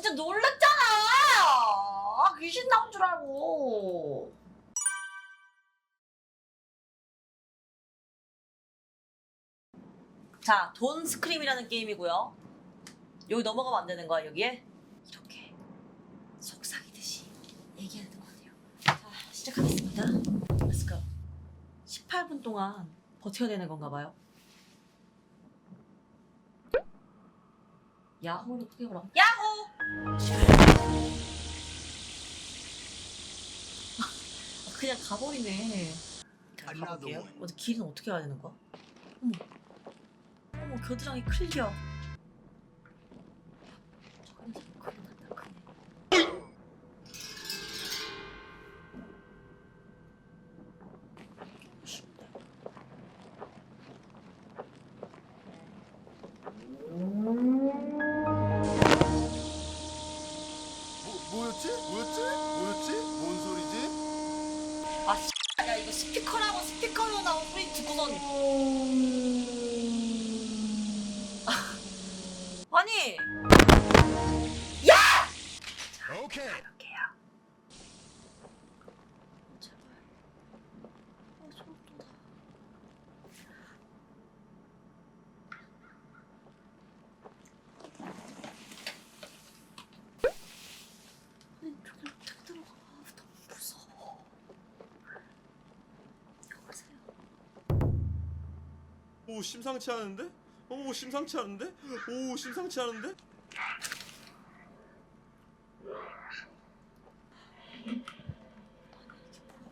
진짜 놀랬잖아. 아, 귀신 나온 줄 알고. 자, 돈 스크림이라는 게임이고요. 여기 넘어가면 안 되는 거야, 여기에? 이렇게 속삭이듯이 얘기해야 되는 거 같아요. 자, 시작하겠습니다. Let's go. 18분 동안 버텨야 되는 건가 봐요. 야호를 크게 보라고. 야호! 아, 그냥 가버리네. 자, 가볼게요. 어디 길은 어떻게 가야 되는 거야? 어머. 어머, 겨드랑이 클리어. 뭐, 뭐였지? 뭐였지? 뭐였지? 뭔 소리지? 아, 씨, 야 이거 스피커라고 스피커로 나온 소리 듣고선 아니 오케이. 이렇게요 제발 아, 소름 돋아. 아니 저기 어떻게 들어가 너무 무서워 여보세요 오 심상치 않은데? 오 심상치 않은데? 오 심상치 않은데?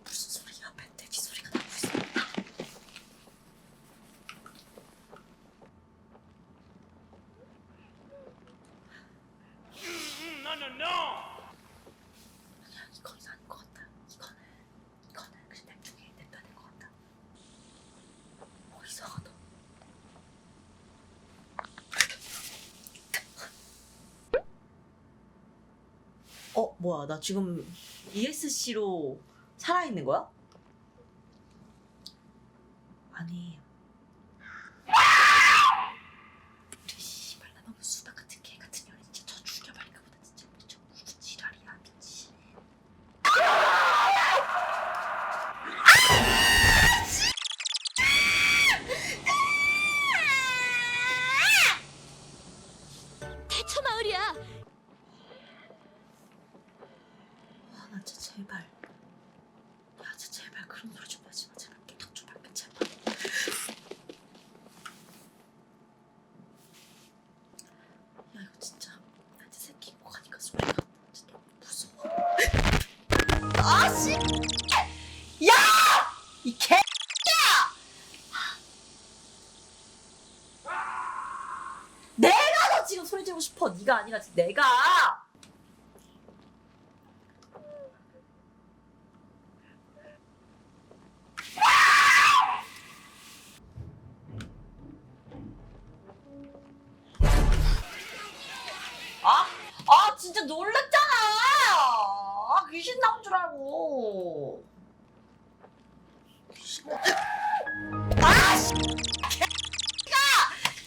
무슨 소리야? 멧돼지 소리가 나고 있어. 아니야, 이건 아닌 것 같다. 이거는 이거는 그냥 중에 냅둬야 될것 같다. 어 이상하다. 어 뭐야 나 지금 ESC로 살아있는 거야? 아니 그런 소리 좀 하지 마. 제발 깨닫 좀 할게, 제발. 야, 이거 진짜. 야, 이 새끼 뭐 하니까 소리가 진짜 너무 무서워. 아, 씨! 야! 이 개! 내가 너 지금 소리 지르고 싶어. 네가 아니라 내가. 아, 아 진짜 놀랬잖아. 아, 귀신 나온 줄 알고. 아, 씨,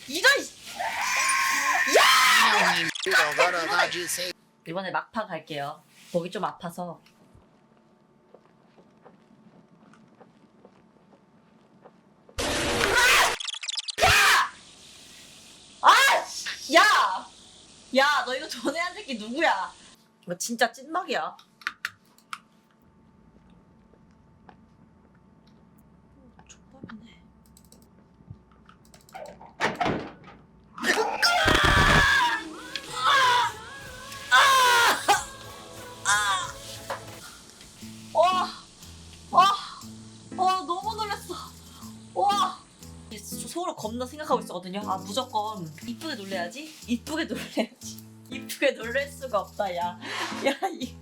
이런. 형님 들어가라. 이번에 막판 갈게요. 목이 좀 아파서. 아! 씨, 야! 야, 너 이거 전에 한 새끼 누구야? 이거 진짜 찐막이야. 속으로 겁나 생각하고 있었거든요. 아 무조건 이쁘게 놀래야지. 이쁘게 놀래야지. 이쁘게 놀랄 수가 없다, 야. 야, 이.